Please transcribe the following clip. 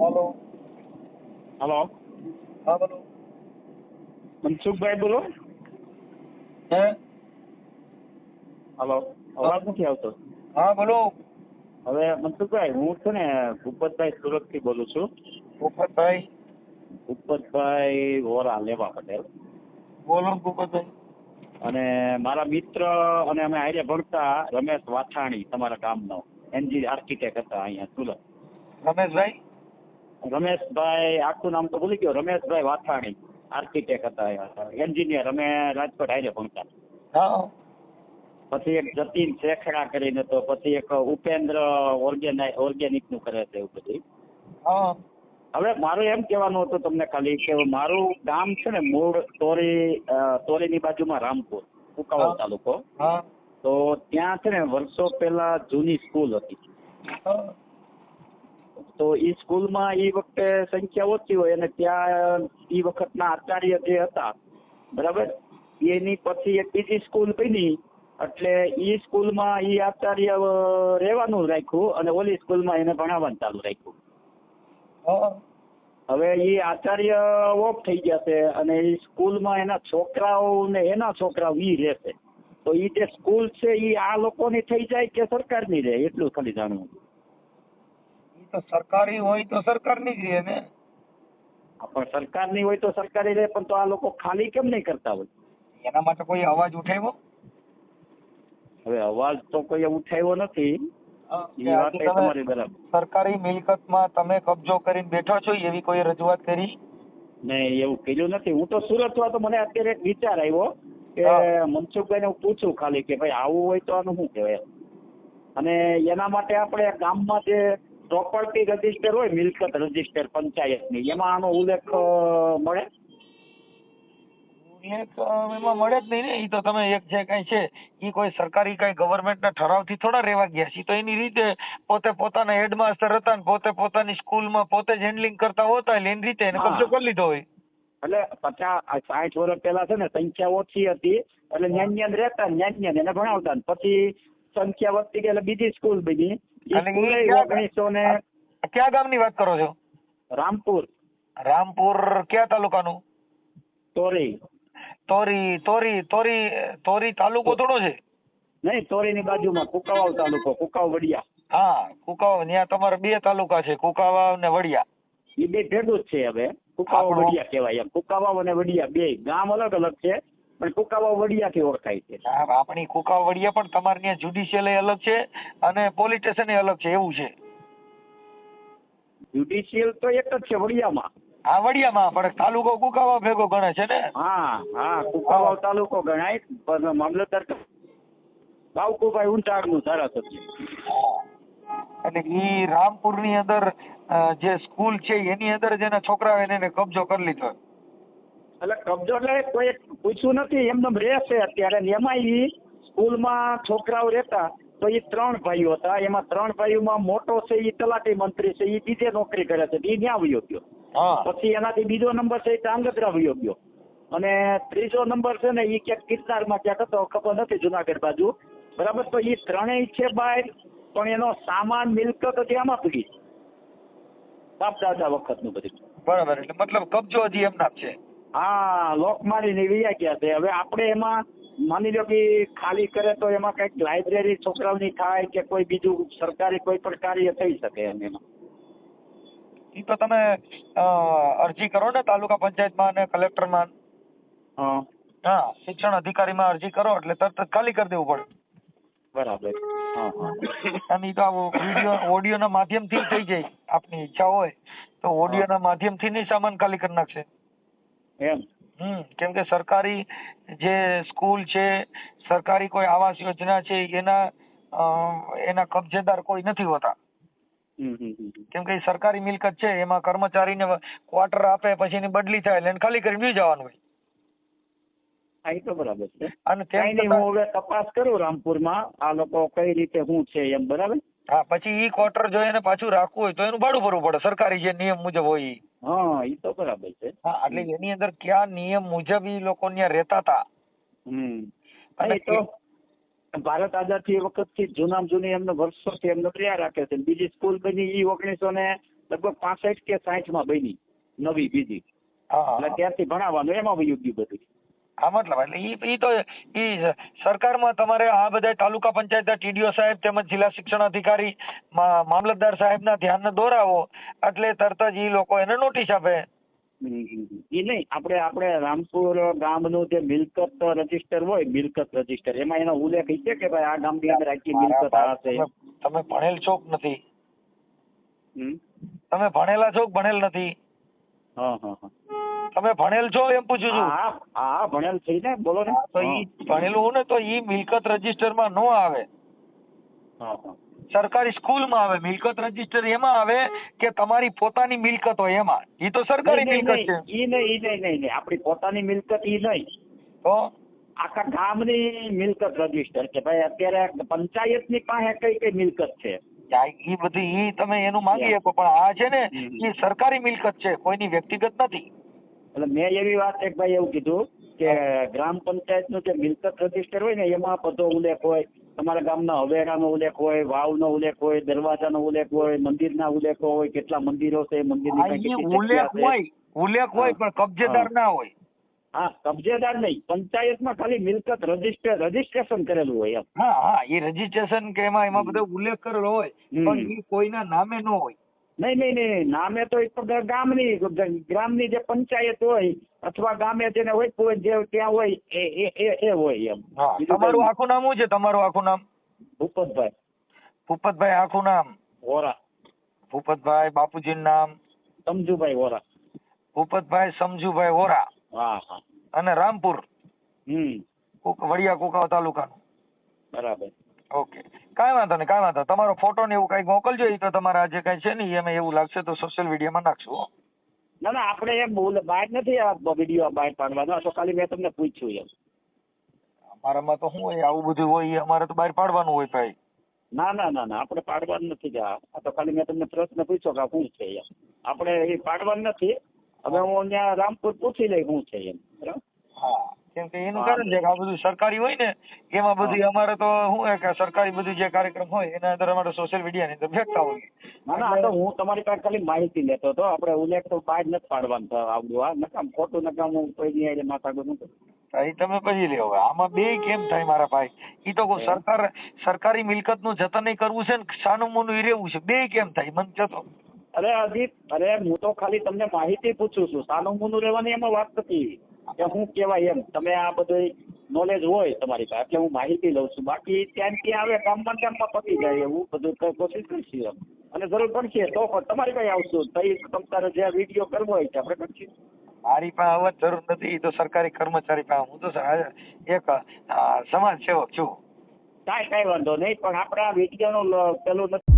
હાલો. Hello. હા બોલો. મનસુખભાઈ બોલો. હે? હલો. અવાજ નથી આવતો. હા બોલો. હવે મનસુખભાઈ હું છે ને ભૂપતભાઈ સુરતથી બોલું છું. ભૂપતભાઈ ભૂપતભાઈ વોરા લેવા પટેલ. બોલો ભૂપતભાઈ અને મારા મિત્ર અને અમે આઈડિયા ભણતા રમેશ વાછાણી તમારા ગામનો. એનજી આર્કિટેક્ટ હતા અહીંયા સુરત. રમેશભાઈ? રમેશભાઈ આખું નામ તો ભૂલી ગયો રમેશભાઈ વાથાણી આર્કિટેક્ટ હતા એન્જિનિયર અમે રાજકોટ આર્ય ભણતા. હા. પછી એક જતીન શેખડા કરીને તો પછી એક ઉપેન્દ્ર ઓર્ગેનાઈ ઓર્ગેનિકનું કરે છે એવું બધું. હા. હવે મારું એમ કહેવાનું હતું તમને ખાલી કે મારું ગામ છે ને મૂળ તોરી તોરીની બાજુમાં રામપુર કુકાવલ તાલુકો. તો ત્યાં છે ને વર્ષો પહેલા જૂની સ્કૂલ હતી. તો એ સ્કૂલમાં એ વખતે સંખ્યા ઓછી હોય અને ત્યાં એ વખતના આચાર્ય જે હતા બરાબર? એની પછી એક બીજી સ્કૂલ બની એટલે એ સ્કૂલમાં એ આચાર્ય રહેવાનું રાખ્યું અને ઓલી સ્કૂલમાં એને ભણાવવાનું ચાલુ રાખ્યું. હા. હવે એ આચાર્ય ઓફ થઈ ગયા છે અને એ સ્કૂલમાં એના છોકરાઓ ને એના છોકરાઓ ઈ રહેશે. તો એ જે સ્કૂલ છે એ આ લોકોની થઈ જાય કે સરકારની રહે? એટલું ખાલી જાણવું. તો સરકારી હોય તો સરકારની જ રહે ને. પણ સરકારની હોય તો સરકારી રહે પણ તો આ લોકો ખાલી કેમ નહીં કરતા હોય? એના માટે કોઈ અવાજ ઉઠાવ્યો? હવે અવાજ તો કોઈ ઉઠાવ્યો નથી. સરકારી મિલકતમાં તમે કબજો કરીને બેઠો છો એવી કોઈ રજૂઆત કરી? નહીં એવું કર્યું નથી. હું તો સુરતમાં તો મને અત્યારે એક વિચાર આવ્યો કે મનસુખભાઈ હું પૂછું ખાલી કે ભાઈ આવું હોય તો આનું શું કહેવાય? અને એના માટે આપણે ગામમાં જે પ્રોપર્ટી રજિસ્ટર હોય મિલકત રજિસ્ટર પંચાયતની એમાં આનો ઉલ્લેખ મળે? એક એમાં મળે જ નહીં ને એ તો તમે એક જે કઈ છે એ કોઈ સરકારી કઈ ગવર્મેન્ટના ઠરાવથી થોડા રહેવા ગયા છે તો એની રીતે પોતે પોતાના હેડમાસ્ટર હતા ને પોતે પોતાની સ્કૂલમાં પોતે જ હેન્ડલિંગ કરતા હોતા એટલે એની રીતે એને. કબજો કરી લીધો હોય. એટલે પચાસ સાઠ વર્ષ પહેલા છે ને સંખ્યા ઓછી હતી એટલે ન્યાન ન્યાન રહેતા ન્યાન ન્યાન એને ભણાવતા પછી સંખ્યા વધતી ગઈ એટલે બીજી સ્કૂલ બની ઓગણીસો ને કયા ગામની વાત કરો છો? રામપુર. રામપુર કયા તાલુકાનું? તોરી. તોરી તોરી તોરી તોરી તાલુકો થોડો છે? નહીં તોરીની બાજુમાં કુકાવાવ તાલુકો કુકાવ વડિયા. હા કુકાવ ત્યાં તમારે બે તાલુકા છે કુકાવા ને વડિયા. એ બે ભેગું જ છે હવે. કુકાવાવ વડિયા કહેવાય. એમ કુકાવાવ અને વડિયા બે ગામ અલગ અલગ છે. પણ કુકાવાવ વડિયાથી ઓળખાય છે? હા, આપણી કુકાવા વડિયા પણ તમારે ત્યાં જ્યુડિશિયલ અલગ છે અને પોલીસ સ્ટેશન અલગ છે એવું છે. જ્યુડિશિયલ તો એક જ છે વડિયામાં. હા વડિયામાં પણ તાલુકો કુકાવા ભેગો ગણે છે ને? હા હા કુકાવા તાલુકો ગણાય પણ મામલતદાર બાવકુભાઈ ઊંચાડનું ધારાસભ્ય એટલે ઈ રામપુરની અંદર જે સ્કૂલ છે એની અંદર જેના છોકરા એને કબજો કરી લીધો. એટલે કબજો એટલે કોઈ પૂછ્યું નથી એમને રહેશે અત્યારે. ને એમાં એ સ્કૂલમાં છોકરાઓ રહેતા તો એ ત્રણ ભાઈઓ હતા. એમાં ત્રણ ભાઈઓમાં મોટો છે એ તલાટી મંત્રી છે એ બીજે નોકરી કરે છે. એ ન્યા વયો ગયો. પછી એનાથી બીજો નંબર છે એ ધાંગધ્રા વયો ગયો. અને ત્રીજો નંબર છે ને એ ક્યાંક ગિરનારમાં ક્યાંક હતો ખબર નથી જુનાગઢ બાજુ. બરાબર તો એ ત્રણેય છે બહાર પણ એનો સામાન મિલકત હતી આમાં પડી બાપ દાદા વખતનું બધું. બરાબર એટલે મતલબ કબજો હજી એમના છે. હા લોક મારીને વૈયા ગયા છે. હવે આપણે એમાં માની લો કે ખાલી કરે તો એમાં કંઈક લાઇબ્રેરી છોકરાઓની થાય કે કોઈ બીજું સરકારી કોઈ પણ કાર્ય થઈ શકે એમ એમાં. એ તો તમે અરજી કરો ને તાલુકા પંચાયતમાં અને કલેક્ટરમાં. હા. હા શિક્ષણ અધિકારીમાં અરજી કરો એટલે તરત જ ખાલી કરી દેવું પડે. બરાબર. અને એ તો વીડિયો ઓડિયોના માધ્યમથી થઈ જાય. આપની ઈચ્છા હોય તો ઓડિયોના માધ્યમથી નહીં સામાન ખાલી કરી નાખશે. એમ. હમ કેમ કે સરકારી જે સ્કૂલ છે સરકારી કોઈ આવાસ યોજના છે એના એના કબજેદાર કોઈ નથી હોતા. કેમ કે સરકારી મિલકત છે એમાં કર્મચારીને ક્વાર્ટર આપે પછી એની બદલી થાય એટલે ખાલી કરીને બી જવાનું હોય. હા એ તો બરાબર છે. અને તેમ હું હવે તપાસ કરું રામપુરમાં આ લોકો કઈ રીતે શું છે એમ બરાબર? હા પછી ઈ ક્વાર્ટર જો એને પાછું રાખવું હોય તો એનું ભાડું ભરવું પડે. સરકારી જે નિયમ મુજબ હોય ઈ. હા ઈ તો બરાબર છે. હા એટલે એની અંદર કયા નિયમ મુજબ ઈ લોકો ત્યાં રહેતા હતા હમ. અને તો ભારત આઝાદથી વખતથી જૂના જૂની એમને વર્ષોથી એમને રહ્યા રાખે છે. બીજી સ્કૂલ બની ઈ ઓગણીસો ને લગભગ પાસઠ કે સાઠમાં બની નવી બીજી. એટલે ત્યારથી ભણાવવાનું એમાં વયું ગયું બધું. હા મતલબ એટલે ઈ ઈ તો ઈ સરકારમાં તમારે આ બધા તાલુકા પંચાયતના ટીડીઓ સાહેબ તેમજ જિલ્લા શિક્ષણ અધિકારી મામલતદાર સાહેબના ધ્યાનને દોરાવો. એટલે તરત જ ઈ લોકો એને નોટિસ આપે. એ નહીં આપણે આપણે રામપુર ગામનું જે મિલકત રજિસ્ટર હોય મિલકત રજિસ્ટર એમાં એનો ઉલ્લેખ છે કે ભાઈ આ ગામની અંદર આટલી મિલકત આ છે તમે ભણેલ છો નથી? તમે ભણેલા છો ભણેલ નથી. હા હા હા. તમે ભણેલ છો એમ પૂછું છું? હા હા હા ભણેલ છે ને બોલો ને. તો ઈ ભણેલું હોય ને તો ઈ મિલકત રજીસ્ટરમાં નો આવે. સરકારી સ્કૂલમાં આવે. મિલકત રજિસ્ટર એમાં આવે કે તમારી પોતાની મિલકત હોય એમાં? ઈ તો સરકારી મિલકત છે. ઈ નહીં ઈ નહીં નહીં નહીં. આપણી પોતાની મિલકત ઈ નહીં. તો? આખા ગામની મિલકત રજિસ્ટર કે ભાઈ અત્યારે પંચાયતની પાસે કઈ કઈ મિલકત છે? ઈ બધી ઈ તમે એનું માંગી શકો પણ આ છે ને એ ઈ સરકારી મિલકત છે કોઈની વ્યક્તિગત નથી. એટલે મેં એવી વાત એક ભાઈ એવું કીધું કે ગ્રામ પંચાયતનું જે મિલકત રજિસ્ટર હોય ને એમાં બધો ઉલ્લેખ હોય. તમારા ગામના હવેરાનો ઉલ્લેખ હોય વાવનો ઉલ્લેખ હોય દરવાજાનો ઉલ્લેખ હોય મંદિરના ઉલ્લેખો હોય કેટલા મંદિરો છે મંદિરની ઈ કેટલી ઉલ્લેખ હોય ઉલ્લેખ હોય પણ કબજેદાર ના હોય. હા કબજેદાર નહીં. પંચાયતમાં ખાલી મિલકત રજિસ્ટર રજીસ્ટ્રેશન કરેલું હોય એમ. હા હા એ રજીસ્ટ્રેશન કે એમાં એમાં બધો ઉલ્લેખ કરેલો હોય પણ એ કોઈના નામે ન હોય. નહીં નહીં નહીં. નામે તો ગામની ગ્રામની જે પંચાયત હોય અથવા ગામે જેને હોય જે ત્યાં હોય એ એ એ હોય એમ. તમારું આખું નામ શું છે? તમારું આખું નામ? ભૂપતભાઈ. ભૂપતભાઈ આખું નામ? વોરા. ભૂપતભાઈ બાપુજીનું નામ? સમજુભાઈ વોરા. ભૂપતભાઈ સમજુભાઈ વોરા. હા હા. અને રામપુર? હમ. કુક- વડિયા કુકાવા તાલુકાનું? બરાબર. ઓકે. કાંઈ વાંધો નહીં કાંઈ વાંધો તમારો ફોટો ને એવું કંઈક મોકલજો એ તો તમારા જે કંઈ છે ને એ અમે એવું લાગશે તો સોશિયલ મીડિયામાં નાખશું ના ના આપણે એમ બોલ બહાર નથી આ વીડિયો બહાર પાડવાનો. તો ખાલી મેં તમને પૂછ્યું એમ. અમારામાં તો શું હોય આવું બધું હોય અમારે તો બહાર પાડવાનું હોય ભાઈ. ના ના ના ના આપણે પાડવાનું નથી આ તો ખાલી મેં તમને પ્રશ્ન પૂછ્યો કે શું છે એમ. આપણે એ પાડવાનું નથી. હવે હું. ત્યાં રામપુર પૂછી લઈ શું છે એમ. બરાબર? હા. કેમ કે એનું કારણ છે કે આ બધું સરકારી હોય ને એમાં બધું અમારે તો શું કે સરકારી બધું જે કાર્યક્રમ હોય એના અંદર અમારે સોશિયલ મીડિયાની અંદર ફેંકતા હોય. ના ના આ તો હું તમારી પાસે ખાલી માહિતી લેતો હતો. આપણે ઉલ્લેખ તો બહાર નથી પાડવાનું આવડું આ નકામ ખોટું નકામ હું કોઈ ની હારે માથા કરું. એ તમે પછી લ્યો હવે. આમાં બે કેમ થાય મારા ભાઈ? ઈ તો સરકાર સરકારી મિલકતનું જતન કરવું છે ને સાનું મોનું ઈ રહેવું છે. બે કેમ થાય? મને જતો અરે અજીત અરે હું તો ખાલી તમને માહિતી પૂછું છું. સાનું મુનું રહેવાની એમાં વાત નથી. કે હું કહેવાય એમ તમે આ બધું નોલેજ હોય તમારી પાસે એટલે હું માહિતી લઉં છું. બાકી ત્યાં ત્યાં આવે ગામમાં ગામમાં પતી જાય એવું બધું કોશિશ કરીશું એમ. અને જરૂર પડશે તો પણ તમારી પાસે આવશું. તઈ તમારે જે વીડિયો કરવો હોય તે આપણે કરીશું. મારી પાસે આવવા જરૂર નથી તો સરકારી કર્મચારી પાસે. હું તો એક સમાજ સેવક છું. કાંઈ કાંઈ વાંધો નહીં પણ આપણે આ વિડીયોનું પેલું નથી.